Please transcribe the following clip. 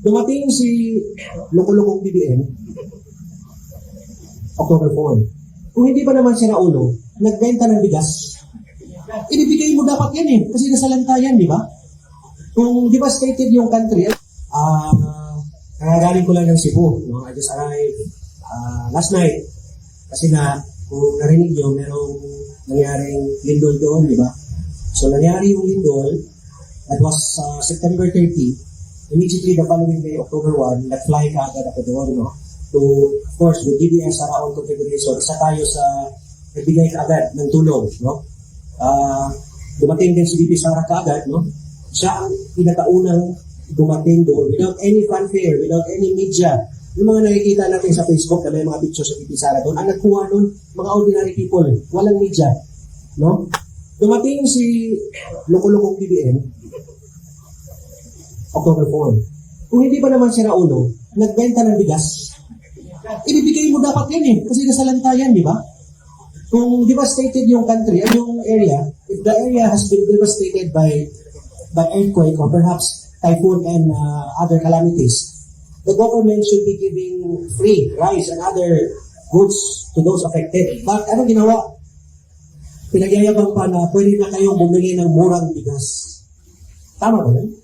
Dumating si Lokolokong BBM, October 4. Kung hindi pa naman siya naulo, nagbenta ng bigas. Ibibigay mo dapat yan eh, kasi nasalanta yan, di ba? Kung devastated yung country, ah, kagagaling ko lang ng Cebu. No? I just arrived ah, last night. Kasi nga, kung narinig nyo, merong nangyaring lindol doon, di ba? So, nangyari yung lindol, that was uh, September 30. Immediately the following day, October 1, nag-fly ka agad ako doon, no? To, of course, with GDS Araon Confederation, isa tayo sa nagbigay ka agad ng tulong, no? Ah, dumating din si BP Sara kaagad, no? Siya ang pinakaunang dumating doon without any fanfare, without any media. Yung mga nakikita natin sa Facebook na may mga pictures sa BP Sara doon, ang nagkuha doon, mga ordinary people, walang media, no? Dumating si Lokolokong BBM, October 4. Kung hindi pa naman siya naulo, nagbenta ng bigas. Ibibigay mo dapat yan eh, kasi nasalanta yan, di ba? Kung devastated yung country, yung area, if the area has been devastated by by earthquake or perhaps typhoon and uh, other calamities, the government should be giving free rice and other goods to those affected. But ano ginawa? Pinagyayabang pa na pwede na kayong bumili ng murang bigas. Tama ba yun?